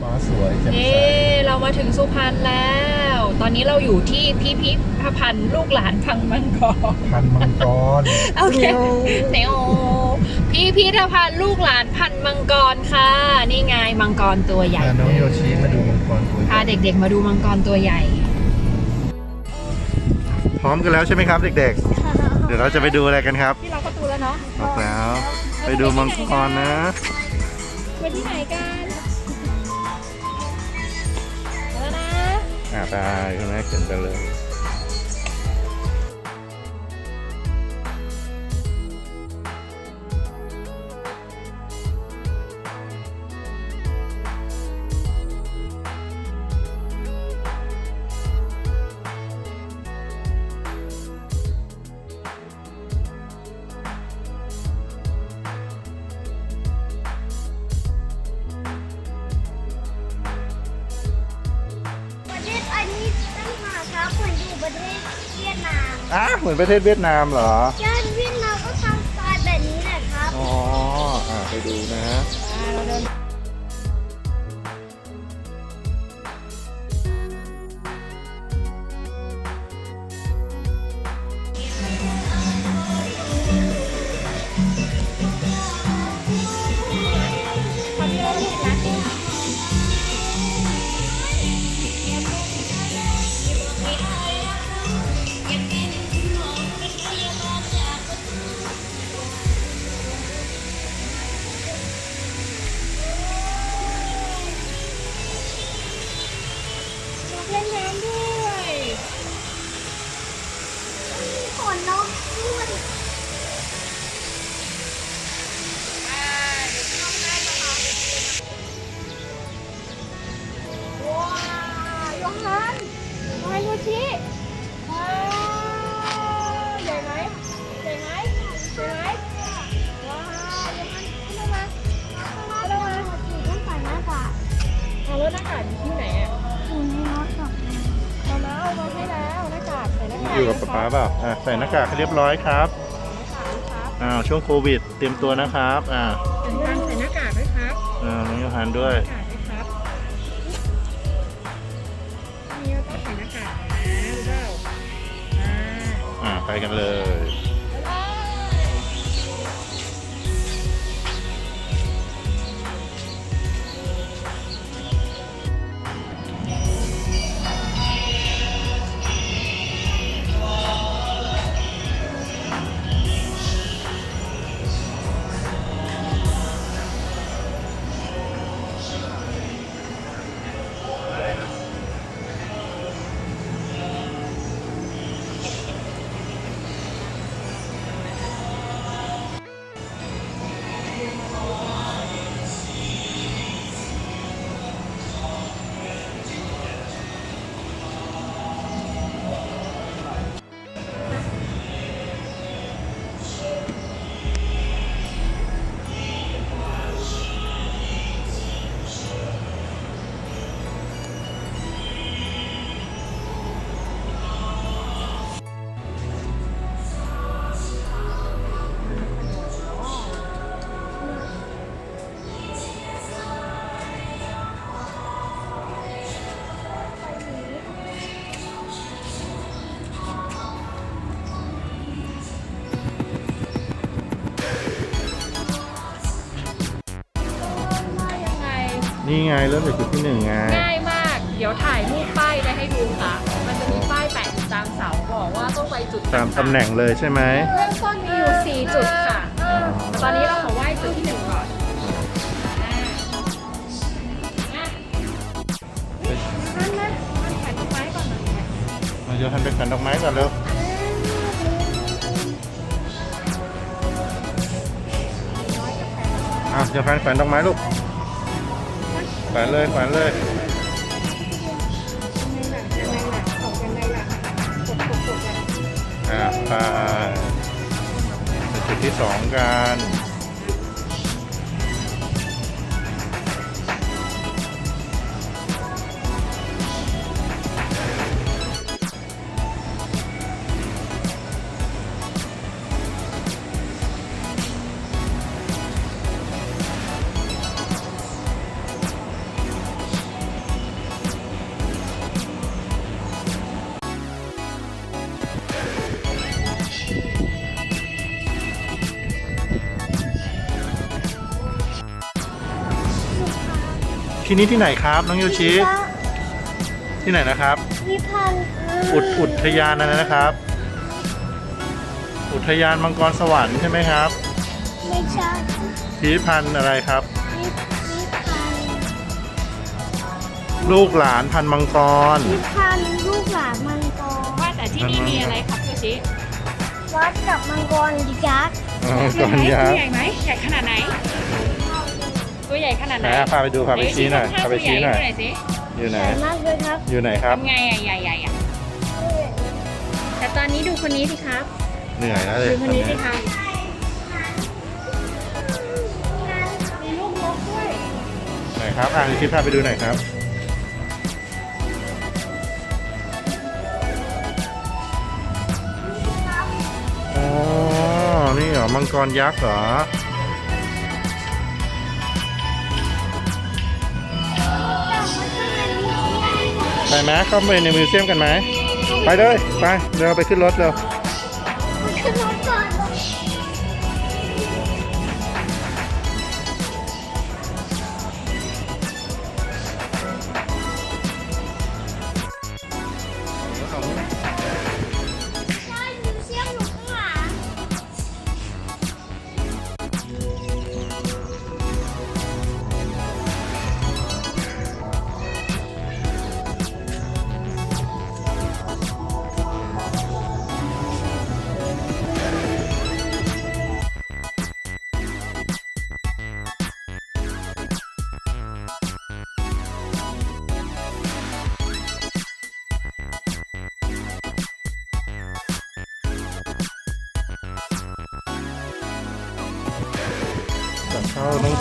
ฟ้าสวยแจ่มเย้ใสเรามาถึงสุพรรณแล้ว ตอนนี้เราอยู่ที่พิพิธภัณฑ์ลูกหลานพังมังกร พันมังกร โอเคเนโอพิพิธภัณฑ์ลูกหลานพันมังกรค่ะ นี่ไงมังกรตัวใหญ่ พาน้องโยชิมาดูมังกรตัวใหพาญ่เด็กๆมาดูมังกรตัวใหญ่ พร้อมกันแล้วใช่ไหมครับเด็กๆ เดี๋ยวเราจะไปดูอะไรกันครับที่เราประตูแล้วเนาะออกแล้ว ไปดูมังกรนะ ไปที่ไหนกัน อ่าไปคุณแม่เขียนไปเลย เหมือนประเทศเวียดนามเหรอช เปล่าอ่าใส่หน้ากากให้เรียบร้อยครับหน้ากากครับอ้าวช่วงโควิด เตรียมตัวนะครับอ่าเป็นการใส่หน้ากากด้วยครับอ่าน้องโยฮันด้วยหน้ากากด้วยครับนี่ก็ต้องใส่หน้ากากนะรู้เปล่าอ่า อ่าไปกันเลย นี่ไงเริ่มจากจุดที่หนึ่งไง ง่ายมาก เดี๋ยวถ่ายรูปป้ายไปให้ดูค่ะ มันจะมีป้ายแปะอยู่ตามเสาบอกว่าต้องไปจุดตามตำแหน่งเลยใช่ไหมเริ่มต้นมีอยู่4จุดค่ะแต่ตอนนี้เราขอไหว้จุดที่1ก่อนอ่าอะท่านนะท่านถ่ายต้นไม้ก่อนหน่อยนะมาโยฮันไปขันดอกไม้ก่อนเร็วอะโยฮันแขวนดอกไม้ลูก แขวนเลยแขวนเลยยังไงล่ะยังไงล่ะออกยังไงล่ะกดกดกดอะอ่าไปจุดที่สองกัน ที่นี่ที่ไหนครับน้องโยชิที่ไหนนะครับ พิพันธ์อุดอุทยานอะไรนะครับ อุทยานมังกรสวรรค์ใช่ไหมครับ ไม่ใช่พิพิธภัณฑ์อะไรครับ พิพิพันธ์ลูกหลานพันธุ์มังกร พิพันธ์ลูกหลานมังกรว่าแต่ที่นี่มีอะไรครับโยชิวัดกับมังกรดิยักษ์อ๋อมังกรใหญ่ยัไหมกษ์ใหญ่ไหมใหญ่ขนาดไหน ตัวใหญ่ขนาดไหไหนนอะพาไปดูพาไปชี้หน่อยพาไปชี้หน่อยดูหน่อยสิอยู่ไหนใหญ่มากเลยครับอยู่ไหนครับทำไงอะใหญ่ใหญ่ๆอะแต่ตอนนี้ดูคนนี้สิครับ เหนื่อยแล้วเลยดูคนนี้สิครับมีลูกนกด้วยไหนครับอะชิพาไปดูหน่อยครับอ๋อนี่เหรอมังกรยักษ์เหรอ ไปไหมเข้าไปในมิวเซียมกันไหม ไปเลย ไป เดี๋ยวไปขึ้นรถเร็ว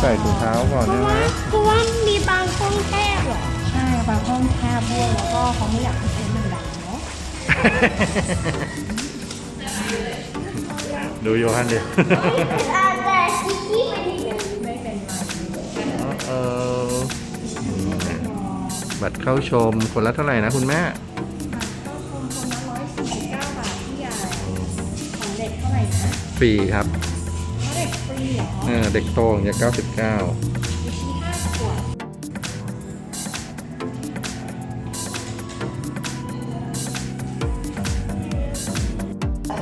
ใส่ถุงเท้าก่อนเพใช่ราะไหมว่าเพราะว่ามีบางห้องแคบเหรอใช่บางห้องแคบด้วยแล้วก็เขาไม่อยากให้เสียงมันดังเนาะดูโยฮันดิแต่ซิกี้มันเออบัตรเข้าชมคนละเท่าไหร่นะคุณแม่เข้าชมคนละร้อยสี่สิบเก้าบาทที่ใหญ่ของเด็กเท่าไหร่นะ ฟรีครับเขา เด็กฟรีเหรอเออเด็กโตอย่างเก้าสิบเก้าอยู่ที่ห้าขวบ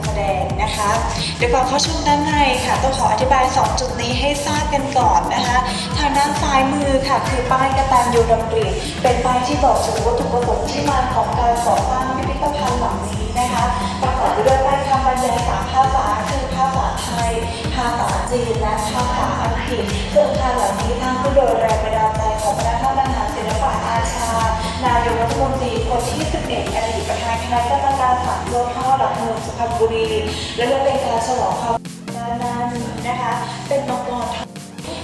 แสดงนะคะเดี๋ยวก่อนเข้าชมด้านในค่ะต้องขออธิบาย 2 จุดนี้ให้ทราบกันก่อนนะคะ ทางด้านซ้ายมือค่ะ คือป้ายกระตัญญูดำริเป็นป้ายที่บอกถึงวัตถุประสงค์ที่มาของการก่อสร้างพิพิธภัณฑ์หลังนี้ จีนและภาษาอังกฤษซึ่งอาคาหลังนี้สร้างขึ้โดยแรงบันดาลใจของพระท่านบรรหารศิลปะอาชา นายกรัฐมนตรีคนที่ 11อดีตประธานคณะกรรมการสามโลกท่อหลักเมืองสุพรรณบุรี และก็เป็นการฉลองความนานานนะคะ เป็นมังกรทอง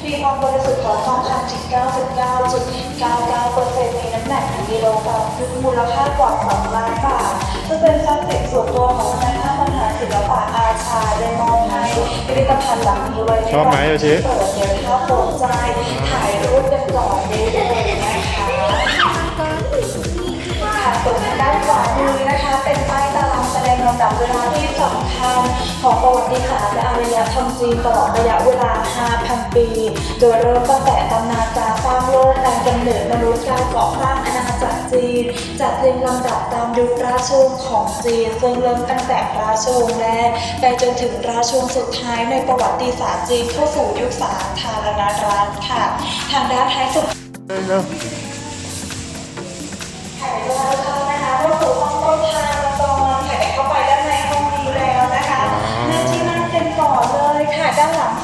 มีความบริสุทธิ์ของทองคำถึง99.99%มีน้ำหนัก1กิโลกรัมคือมูลค่ากว่า2ล้านบาทซึ่งเป็นทรัพย์สินส่วนตัวของคณะกรรมการ ศิลปะอาชาได้มอบให้พิพิธภัณฑ์หลังนี้ไว้ในชอบไหมโยชิเปิดเดี๋ยวถ้าโปรดใจถ่ายรูปกันก่อนได้ ของประวัติศาร์และอารยธรรมจีนตลอดระยะเวลา 5,000 ปี โดยเริ่มตั้งแต่ตำนานการสร้างโลกการกำเนิดมนุษย์การก่อสร้างอาณาจักรจีน จัดเรียงลำดับตามยุคราชวงศ์ของจีน ซึ่งเริ่มตั้งแต่ราชวงศ์แรกไปจนถึงราชวงศ์สุดท้ายในประวัติศาสตร์จีนเข้าสู่ยุคสาธารณรัฐค่ะ ทางด้านท้ายสุด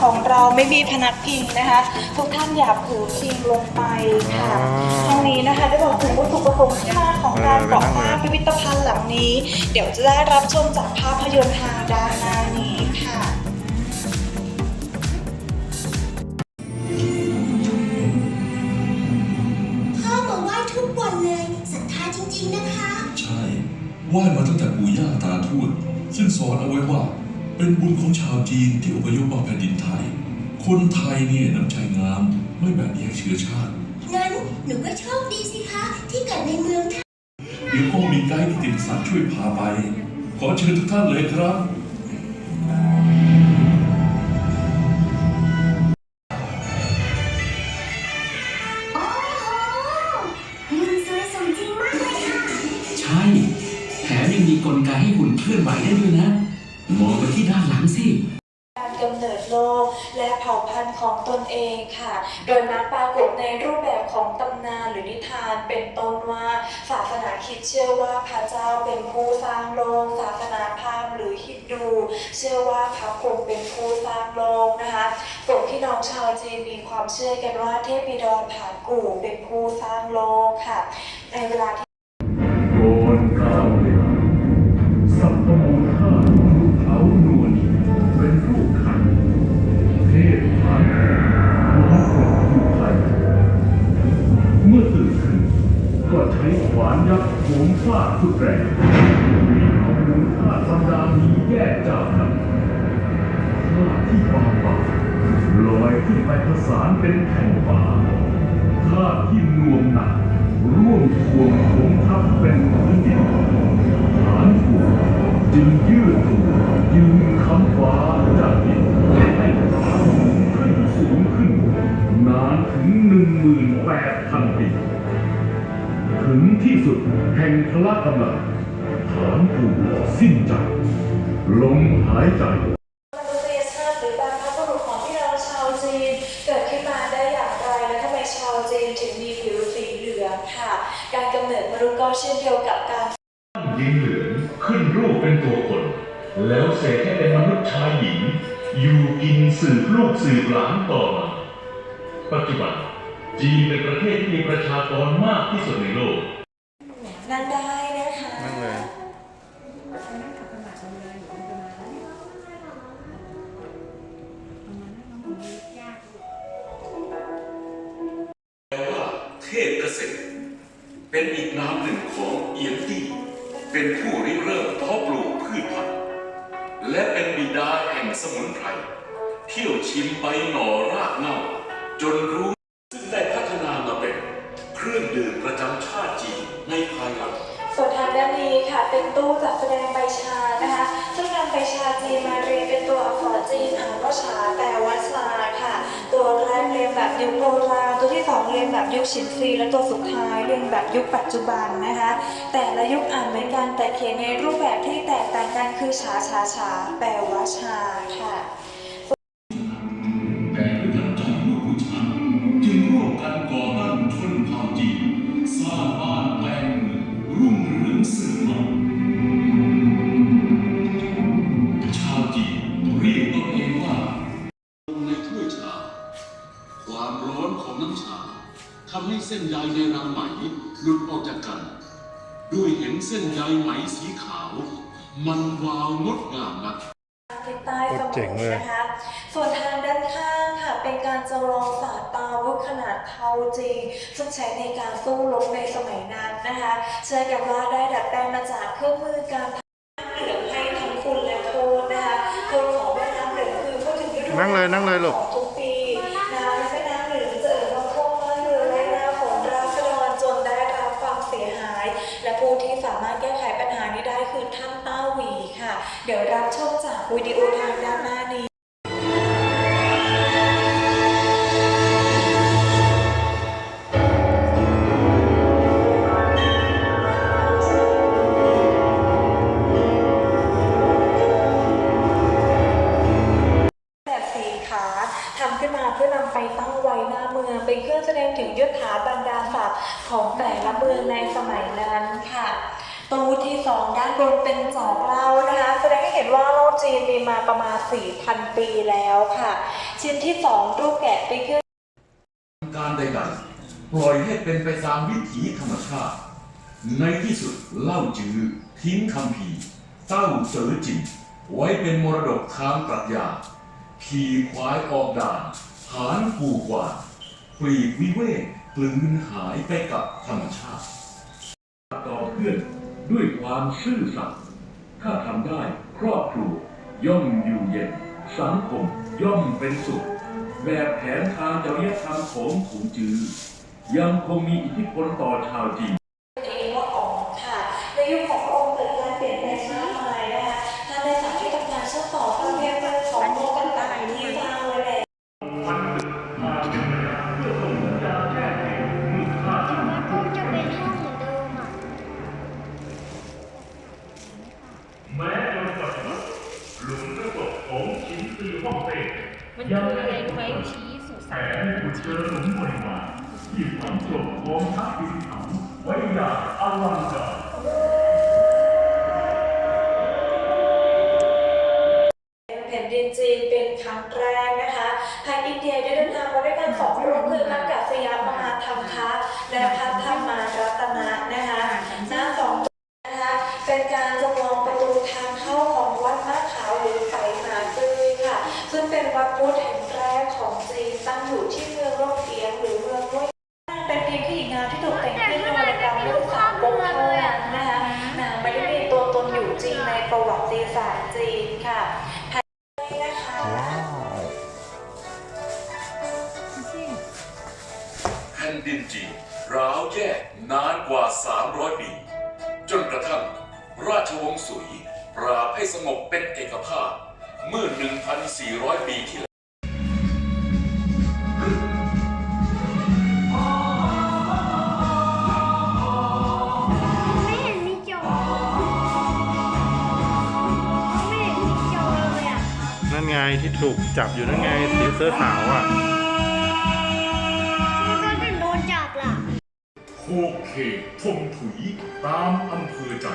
ของเราไม่มีพนักพิงนะคะ ทุกท่านอย่าผูพิงลงไปค่ะห้องนี้นะคะได้บอกถึงวัตถุประสงค์ที่มาของการก่อสร้างพิพิธภัณฑ์หลังนี้ เดี๋ยวจะได้รับชมจากภาพยนตร์ทางด้านหน้านี้ค่ะพ่อมาไหว้ทุกวันเลยศรัทธาจริงๆนะคะใช่ไหว้มาตั้งแต่ปู่ย่าตาทวดซึ่งสอนเอาไว้ว่า เป็นบุญของชาวจีนที่อพยพมาแผ่นดินไทย คนไทยเนี่ยน้ำใจงามไม่แบ่งแยกเชื้อชาติงั้นหนูก็โชคดีสิคะ ที่เกิดในเมืองไทยเดี๋ยวคงมีไกด์ที่ติดสัตว์ช่วยพาไป ขอเชิญทุกท่านเลยครับ ทานเป็นต้นว่าศาสนาคิดเชื่อว่าพระเจ้าเป็นผู้สร้างโลก ศาสนาพราหมณ์หรือฮินดู เชื่อว่าพระพรหมเป็นผู้สร้างโลกนะคะกลุ่มพี่น้องชาวจีนมีความเชื่อกันว่าเทพบิดรผานกู่เป็นผู้สร้างโลกค่ะ ในเวลา ยักษ์โหมฟาดสุดแรงมีเอามูลธาตุบรรดามีแยกจากกันธาที่บางบาลอยขึ้นไปผสานเป็นแผ่นฟ้าธาตุที่นวมหนักร่วมทวงโถมทับเป็นพื้นดินฐานถ่วจึงยืดตัวยืนคำฟ้าจากดินให้ฟ้าหมุนขึ้นสูงขึ้นนานถึงหนึ่งหมื่นแปดพันปี ถึงที่สุดแห่งพละกำลังฐานผูสิ้นใจ ลมหายใจมนุษยชาติหรือบรรพบุรุษของพี่น้องชาวจีนเกิดขึ้นมาได้อย่างไรและทำไมชาวจีนถึงมีผิวสีเหลืองค่ะการกำเนิดมนุษย์ก็เช่นเดียวกับการยิงเหลืองขึ้นรูปเป็นตัวคน แล้วเสกให้เป็นมนุษย์ชายหญิง อยู่กินสืบลูกสืบหลานต่อมาปัจจุบัน จีนเป็นประเทศที่มีประชากรมากที่สุดในโลก นันดา รื่องดื่มประจำชาติจีนในภายหลัง ส่วนทางด้านนี้ค่ะเป็นตู้จัดแสดงใบชานะคะซึ่งนำใบชาจีนมาเรียงเป็นตัวอักษรจีนอ่านว่าชาแปลว่าชาค่ะ ตัวแรกเรียงแบบยุคโบราณตัวที่สองเรียงแบบยุคชินซีและตัวสุดท้ายเรียงแบบยุคปัจจุบันนะคะ แต่ละยุคอ่านเหมือนกันแต่เขียนในรูปแบบที่แตกต่างกันคือชาชาชา แปลว่าชาค่ะ เส้นใยในรังไหมหลุดออกจากกัน ด้วยเห็นเส้นใยไหมสีขาว มันวาวงดงามนักทิศใต้โคสตรเจ๋มุงทเลยนะคะ ส่วนทางด้านข้างค่ะ เป็นการจำลองสาตาวุธขนาดเท่าจริง ซึ่งใช้ในการสู้รบในสมัยนั้นนะคะ เชื่อกันว่าได้ดัดแปลงมาจากเครื่องมือการทำเหลืองให้ทั้งคุณและโคนนะคะโคนของแม่น้ำเหลืองคือพูดถึงฤดูนั่งเลยนั่งเลยลูก ชมจ จีนมีมาประมาณ 4,000 ปีแล้วค่ะ ชิ้นที่สองรูปแกะเป็นเครื่องการใดๆ ปล่อยให้เป็นไปตามวิถีธรรมชาติ ในที่สุดเล่าจือ ทิ้งคำพีเต้าเสือจินไว้เป็นมรดกทางปรัชญาขี่ควายออกด่านหานกูกวาปลีกวิเวกกลืนหายไปกับธรรมชาติ ต่อเพื่อนด้วยความซื่อสัตย์ถ้าทำได้ครอบครัว ย่อมอยู่เย็น สังคมย่อมเป็นสุข แบบแผนทางจริยธรรมของขุนจือ ยังคงมีอิทธิพลต่อชาวจีน แผ่นดินจีนเป็นครั้งแรกนะคะทางอินเดียได้เดินทางมาด้วยการสองโรงเรืออากาศยานมาธรรมคะและพัฒมารับ ร้าวแยกนานกว่า 300 ปี จนกระทั่งราชวงศ์สุยปราบให้สงบเป็นเอกภาพ เมื่อ 1,400 ปีที่แล้วไม่เห็นมีจอไม่เห็นมีจอเลยอะ นั่นไงที่ถูกจับอยู่นั่นไงสีเสื้อขาวอะ โคเขตทมถุย ตามอำเภอใจ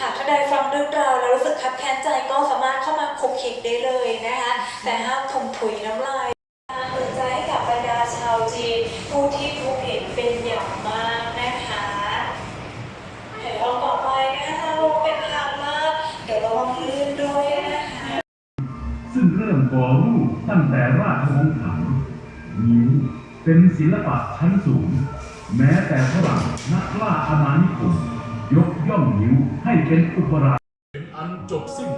หากท่านใดฟังเรื่องราวแล้วรู้สึกคับแค้นใจก็สามารถเข้ามาคบคิดได้เลยนะคะ แต่ห้ามถมถุยน้ำลายเตือนใจให้กับบรรดาชาวจีนผู้ที่พบเห็นเป็นอย่างมากนะคะแถวต่อไปนะคะลงเป็นทางลาดเดี๋ยวระวังลื่นด้วยนะคะ ซึ่งเริ่มก่อรูปตั้งแต่ราชวงศ์ถังนิ้วเป็นศิลปะชั้นสูง แม้แต่ฝรั่งนักล่าอาณานิคมยกย่องนิ้วให้เป็นอุปราชเป็นอันจบสิ้น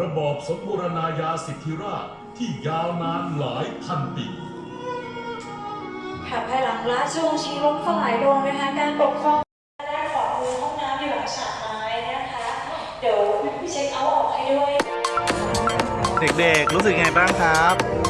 ระบอบสมบูรณาญาสิทธิราชที่ยาวนานหลายพันปีค่ะภายหลังราชวงศ์ชิงล้มสลายลงนะคะการปกครองด้านขวามือห้องน้ำอยู่หลังฉากไม้นะคะ เดี๋ยวเช็คเอาท์ออกให้ด้วย เด็กๆ รู้สึกไงบ้างครับ